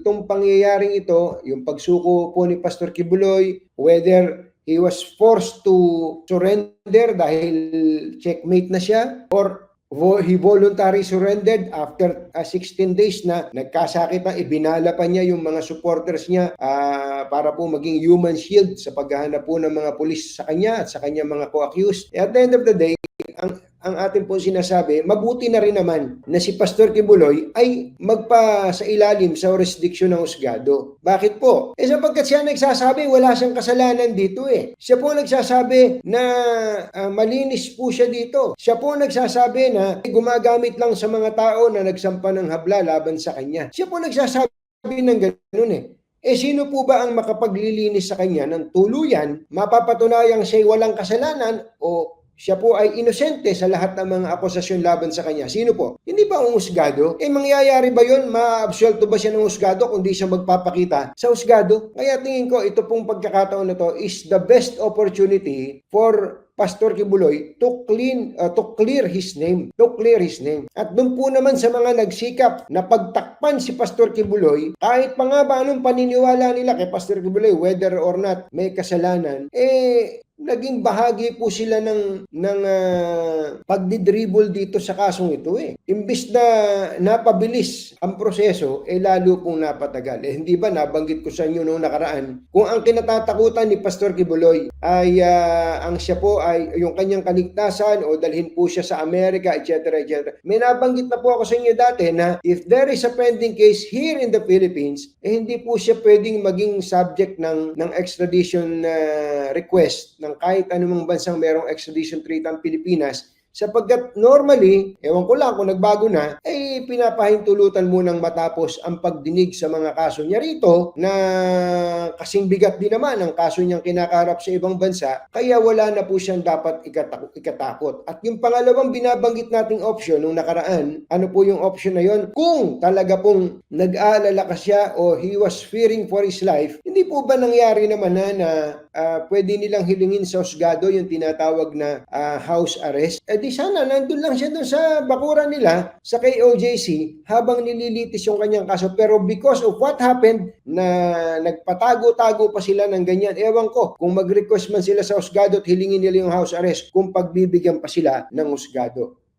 itong pangyayaring ito, yung pagsuko po ni Pastor Kibuloy, whether he was forced to surrender dahil checkmate na siya or he voluntarily surrendered after uh, 16 days na nagkasakit na ibinala pa niya yung mga supporters niya ah, para po maging human shield sa paghahanap po ng mga pulis sa kanya at sa kanya mga co-accused. At the end of the day, ang ang atin po sinasabi, mabuti na rin naman na si Pastor Kibuloy ay magpa sa ilalim sa jurisdiction ng husgado. Bakit po? Eh sapagkat siya nagsasabi, wala siyang kasalanan dito eh. Siya po nagsasabi na ah, malinis po siya dito. Siya po nagsasabi na gumagamit lang sa mga tao na nagsampa ng habla laban sa kanya. Siya po nagsasabi ng ganun eh. Eh sino po ba ang makapaglilinis sa kanya ng tuluyan, mapapatunayang siya'y walang kasalanan o siya po ay inosente sa lahat ng mga akusasyon laban sa kanya. Sino po? Hindi ba ang husgado? Eh mangyayari ba yun? Ma-absolto ba siya ng husgado kung di siya magpapakita sa husgado? Kaya tingin ko ito pong pagkakataon na to is the best opportunity for Pastor Kibuloy to clean uh, to clear his name to clear his name at doon po naman sa mga nagsikap na pagtakpan si Pastor Kibuloy kahit pa nga ba anong paniniwala nila kay Pastor Kibuloy whether or not may kasalanan eh naging bahagi po sila ng ng ah, pagdidribble dito sa kasong ito eh. Imbis na napabilis ang proseso, eh lalo pong napatagal. Eh hindi ba nabanggit ko sa inyo noong nakaraan, kung ang kinatatakutan ni Pastor Kibuloy ay ah, ang siya po ay yung kanyang kaligtasan o dalhin po siya sa Amerika, etc. etc. May nabanggit na po ako sa inyo dati na if there is a pending case here in the Philippines, eh hindi po siya pwedeng maging subject ng ng extradition ah, request ng kahit anumang bansang merong extradition treaty ang Pilipinas sapagkat normally, ewan ko lang kung nagbago na, ay pinapahintulutan munang matapos ang pagdinig sa mga kaso niya rito na kasing bigat din naman ang kaso niyang kinakarap sa ibang bansa, kaya wala na po siyang dapat ikatakot. At yung pangalawang binabanggit nating option nung nakaraan, ano po yung option na yon? Kung talaga pong nag-aalala ka siya o he was fearing for his life, hindi po ba nangyari naman na, na ah, pwede nilang hilingin sa husgado yung tinatawag na ah, house arrest? Eh di sana nandun lang siya doon sa bakuran nila sa KOJC habang nililitis yung kanyang kaso. Pero because of what happened na nagpatago-tago pa sila ng ganyan, ewan ko kung mag-request man sila sa husgado at hilingin nila yung house arrest kung pagbibigyan pa sila ng husgado.